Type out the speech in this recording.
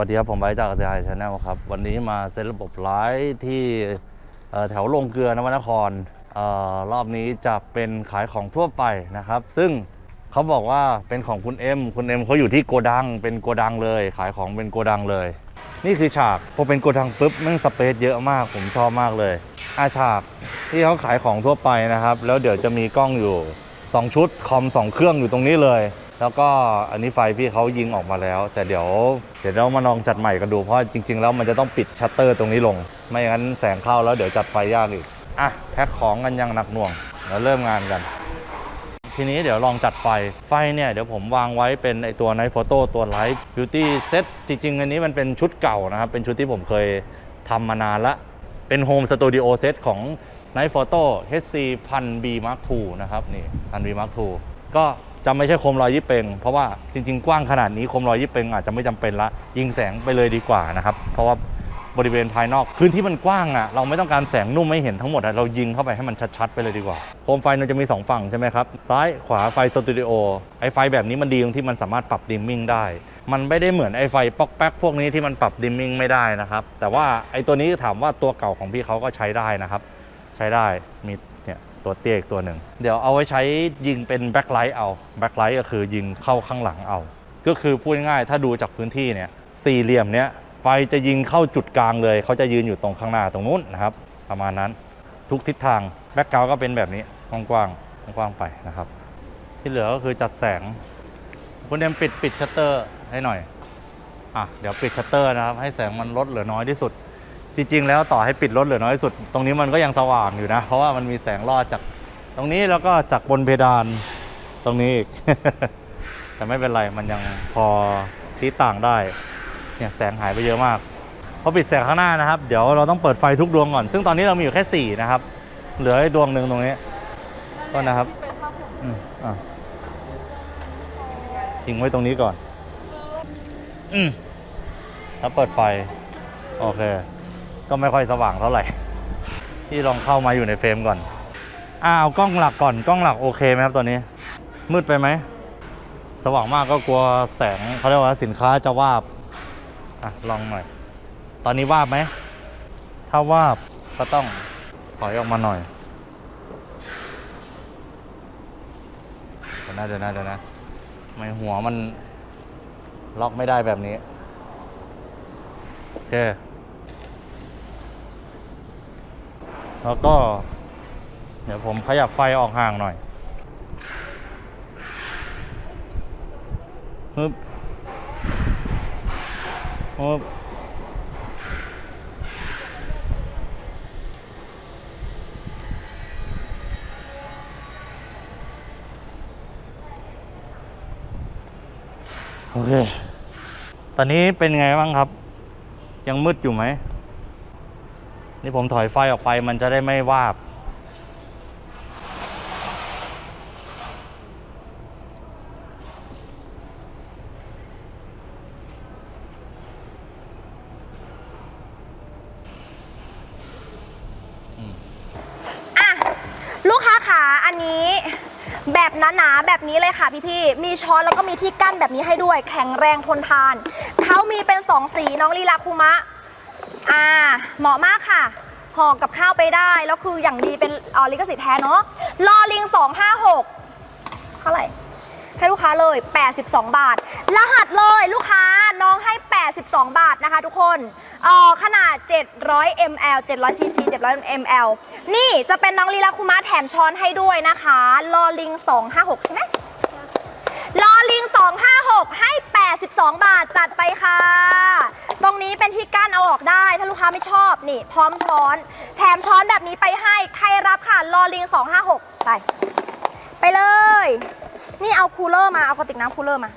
วัสดีครับผมไบจากเซียชาแนลครับ วันนี้มาเซ็ตระบบไลฟ์ที่แถวลงเกลือนวนครออรอบนี้จะเป็นขายของทั่วไปนะครับ ซึ่งเขาบอกว่าเป็นของคุณเอ็มคุณเอ็มเขาอยู่ที่โกดัง เป็นโกดังเลย ขายของเป็นโกดังเลย นี่คือฉากพอเป็นโกดังปุ๊บม่งสเปซเยอะมากผมชอบมากเลยอาฉากที่เขาขายของทั่วไปนะครับ แล้วเดี๋ยวจะมีกล้องอยู่ 2 ชุดคอม2 เครื่องอยู่ตรงนี้เลย แล้วก็อันนี้ไฟพี่เขายิงออกมาแล้ว แต่เดี๋ยวเดี๋ยวเรามาลองจัดใหม่กันดูเพราะจริง ๆ แล้วมันจะต้องปิดชัตเตอร์ตรงนี้ลง ไม่อย่างนั้นแสงเข้าแล้วเดี๋ยวจัดไฟยากอีกอะแพ็คของกันยังหนักหน่วงแล้วเริ่มงานกัน ทีนี้เดี๋ยวลองจัดไฟไฟเนี่ยเดี๋ยวผมวางไว้เป็นไอตัว Night Photo ตัว Light Beauty Set จริง ๆ อันนี้มันเป็นชุดเก่านะครับ เป็นชุดที่ผมเคยทำมานานละเป็น Home Studio Set ของ Night Photo HC 1000 B Mark II นะครับนี่1000 B Mark II ก็ จะไม่ใช่โคมรอยยิปเปงเพราะว่าจริง ๆ กว้างขนาดนี้โคมรอยยิปเปงอาจจะไม่จำเป็นละยิงแสงไปเลยดีกว่านะครับ เพราะว่าบริเวณภายนอกพื้นที่มันกว้างอะ่ะเราไม่ต้องการแสงนุ่มไม่เห็นทั้งหมดอะเรายิงเข้าไปให้มันชัดๆไปเลยดีกว่า โคมไฟมันจะมี 2 ฝั่งใช่ไหมครับ ซ้ายขวาไฟสตูดิโอไอไฟแบบนี้มันดีตรงที่มันสามารถปรับดิมมิ่งได้ มันไม่ได้เหมือนไอไฟป๊อกแป๊กพวกนี้ที่มันปรับดิมมิ่งไม่ได้นะครับแต่ว่าไอตัวนี้ถามว่าตัวเก่าของพี่เขาก็ใช้ได้นะครับ ใช้ได้มี ตัวเตี้ยอีกตัวหนึ่ง เดี๋ยวเอาไว้ใช้ยิงเป็นแบ็คไลท์เอา แบ็คไลท์ก็คือยิงเข้าข้างหลังเอา ก็คือพูดง่ายๆถ้าดูจากพื้นที่เนี่ยสี่เหลี่ยมเนี้ยไฟจะยิงเข้าจุดกลางเลย เขาจะยืนอยู่ตรงข้างหน้าตรงนู้นนะครับ ประมาณนั้นทุกทิศทางแบ็คกราวก็เป็นแบบนี้กว้างๆกว้างไปนะครับ ที่เหลือก็คือจัดแสงคุณเอ็มปิดปิดชัตเตอร์ให้หน่อยอะเดี๋ยวปิดชัตเตอร์นะครับ ให้แสงมันลดเหลือน้อยที่สุด จริงๆแล้วต่อให้ปิดลดเหลือน้อยที่สุด ตรงนี้มันก็ยังสว่างอยู่นะ เพราะว่ามันมีแสงรอดจากตรงนี้แล้วก็จากบนเพดานตรงนี้อีก แต่ไม่เป็นไรมันยังพอที่ต่างได้เนี่ยแสงหายไปเยอะมากพอปิดแสงข้างหน้านะครับ เดี๋ยวเราต้องเปิดไฟทุกดวงก่อน ซึ่งตอนนี้เรามีอยู่แค่4นะครับ เหลือไอ้ดวงหนึ่งตรงนี้ก็นะครับอืมอะทิ้งไว้ตรงนี้ก่อน อืมแล้วเปิดไฟ โอเค ก็ไม่ค่อยสว่างเท่าไหร่ พี่ลองเข้ามาอยู่ในเฟรมก่อนอ่าเอากล้องหลักก่อนกล้องหลักโอเคไหมครับตัวนี้ มืดไปไหม สว่างมากก็กลัวแสงเขาเรียกว่าสินค้าจะวาบอะลองหน่อย ตอนนี้วาบไหม ถ้าวาบก็ต้องถอยออกมาหน่อยเดี๋ยวนะเดี๋ยวนะเดี๋ยวนะทำไมหัวมันล็อกไม่ได้แบบนี้ โอเค แล้วก็ เดี๋ยวผมขยับไฟออกห่างหน่อยฮึบฮึบโอเค ตอนนี้เป็นไงบ้างครับ ยังมืดอยู่ไหม นี่ผมถอยไฟออกไปมันจะได้ไม่วาบ อะ ลูกค้าขาอันนี้ แบบหนาๆแบบนี้เลยค่ะพี่ๆ มีช้อนแล้วก็มีที่กั้นแบบนี้ให้ด้วย แข็งแรงทนทาน เขามีเป็น 2 สีน้องลีลาคุมะ อ่าเหมาะมากค่ะห่อกับข้าวไปได้แล้วคืออย่างดีเป็นออลิขสิทธิ์แท้เนาะลอลิง 256 เท่าไหร่ให้ลูกค้าเลย 82 บาท รหัสเลยลูกค้าน้องให้ 82 บาทนะคะทุกคนอ่อขนาด 700 ml 700 cc 700 ml นี่จะเป็นน้องลีลาคุมะแถมช้อนให้ด้วยนะคะ ลอลิง 256 ใช่ไหมลอลิง 256 ให้ 12 บาทจัดไปค่ะ ตรงนี้เป็นที่กั้นเอาออกได้ ถ้าลูกค้าไม่ชอบนี่ พร้อมช้อน แถมช้อนแบบนี้ไปให้ใครรับค่ะลอลิง 256 ไป ไปเลย นี่เอาคูลเลอร์มาเอากระติกน้ำคูลเลอร์มา